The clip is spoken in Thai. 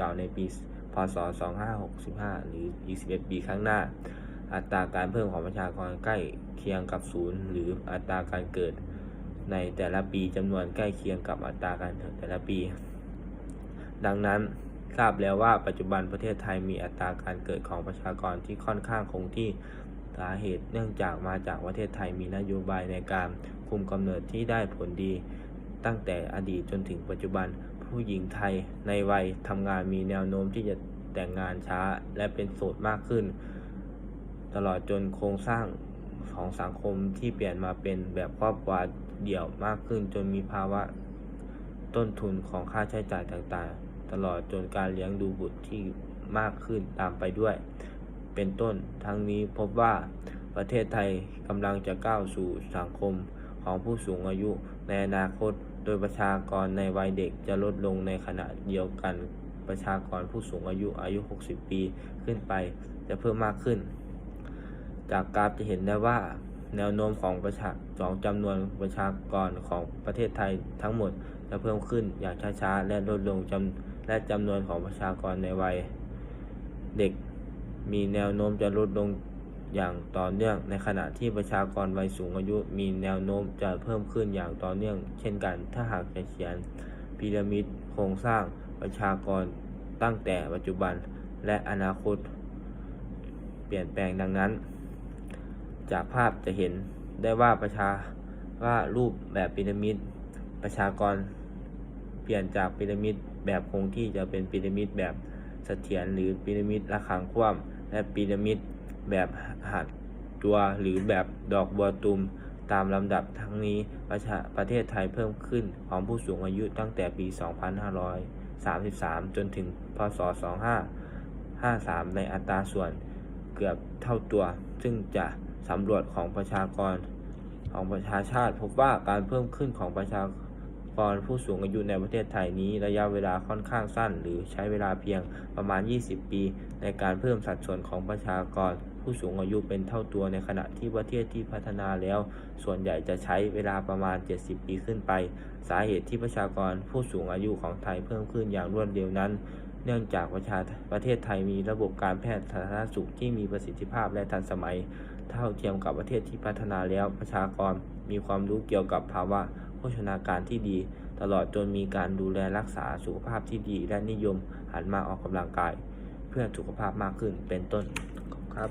เก่าในปีพศ 2565 หรืออีก11ปีข้างหน้า อัตราการเพิ่มของประชากรใกล้เคียงกับศูนย์หรืออัตราการเกิดในแต่ละปีจำนวนใกล้เคียงกับอัตราการเกิดแต่ละปี ดังนั้นทราบแล้วว่าปัจจุบันประเทศไทยมีอัตราการเกิดของประชากรที่ค่อนข้างคงที่สาเหตุเนื่องจากมาจากประเทศไทยมีนโยบายในการคุมกำเนิดที่ได้ผลดี ตั้งแต่อดีตจนถึงปัจจุบัน ผู้หญิงไทยในวัยทำงานมีแนวโน้มที่จะแต่งงานช้าและเป็นโสดมากขึ้น ตลอดจนโครงสร้างของสังคมที่เปลี่ยนมาเป็นแบบครอบครัวเดี่ยวมากขึ้น จนมีภาวะต้นทุนของค่าใช้จ่ายต่างๆ ตลอดจนการเลี้ยงดูบุตรที่มากขึ้นตามไปด้วย เป็นต้นทั้งนี้พบว่าประเทศไทยกำลังจะก้าวสู่สังคม ของผู้สูงอายุในอนาคต โดยประชากรในวัยเด็กจะลดลงในขณะเดียวกัน ประชากรผู้สูงอายุอายุ 60 ปีขึ้นไปจะเพิ่มมากขึ้น จากกราฟจะเห็นได้ว่าแนวโน้มของประชาของจำนวนประชากรของประเทศไทยทั้งหมดจะเพิ่มขึ้นอย่างช้าๆ และลดลงจำและจำนวนของประชากรในวัย เด็กมีแนวโน้มจะลดลง อย่างต่อเนื่อง ในขณะที่ประชากรวัยสูงอายุมีแนวโน้มจะเพิ่มขึ้นอย่างต่อเนื่อง เช่นกัน ถ้าหากจะเขียนพีระมิดโครงสร้างประชากรตั้งแต่ปัจจุบันและอนาคต เปลี่ยนแปลงดังนั้น จากภาพจะเห็นได้ว่าประชาว่ารูปแบบพีระมิดประชากร เปลี่ยนจากพีระมิดแบบคงที่จะเป็นพีระมิดแบบเสถียรหรือพีระมิดระฆังคว่ำและพีระมิด แบบหัดตัวหรือแบบดอกบัวตุมตามลำดับทั้งนี้ประชาประเทศไทยเพิ่มขึ้นของผู้สูงอายุตั้งแต่ปี 2533 จนถึงพศ 2553 ในอัตราส่วนเกือบเท่าตัว ซึ่งจะสำรวจของประชากรของประชาชาติพบว่าการเพิ่มขึ้นของประชากร ผู้สูงอายุในประเทศไทยนี้ระยะเวลาค่อนข้างสั้น หรือใช้เวลาเพียงประมาณ 20 ปี ในการเพิ่มสัดส่วนของประชากรผู้สูงอายุเป็นเท่าตัวในขณะที่ประเทศที่พัฒนาแล้ว ส่วนใหญ่จะใช้เวลาประมาณ 70 ปีขึ้นไป สาเหตุที่ประชากรผู้สูงอายุของไทยเพิ่มขึ้นอย่างรวดเร็วนั้น เนื่องจากประชาประเทศไทยมีระบบการแพทย์สาธารณสุขที่มีประสิทธิภาพและทันสมัย เท่าเทียมกับประเทศที่พัฒนาแล้วประชากรมีความรู้เกี่ยวกับภาวะ โภชนาการที่ดี ตลอดจนมีการดูแลรักษาสุขภาพที่ดี และนิยมหันมาออกกำลังกาย เพื่อสุขภาพมากขึ้นเป็นต้นครับ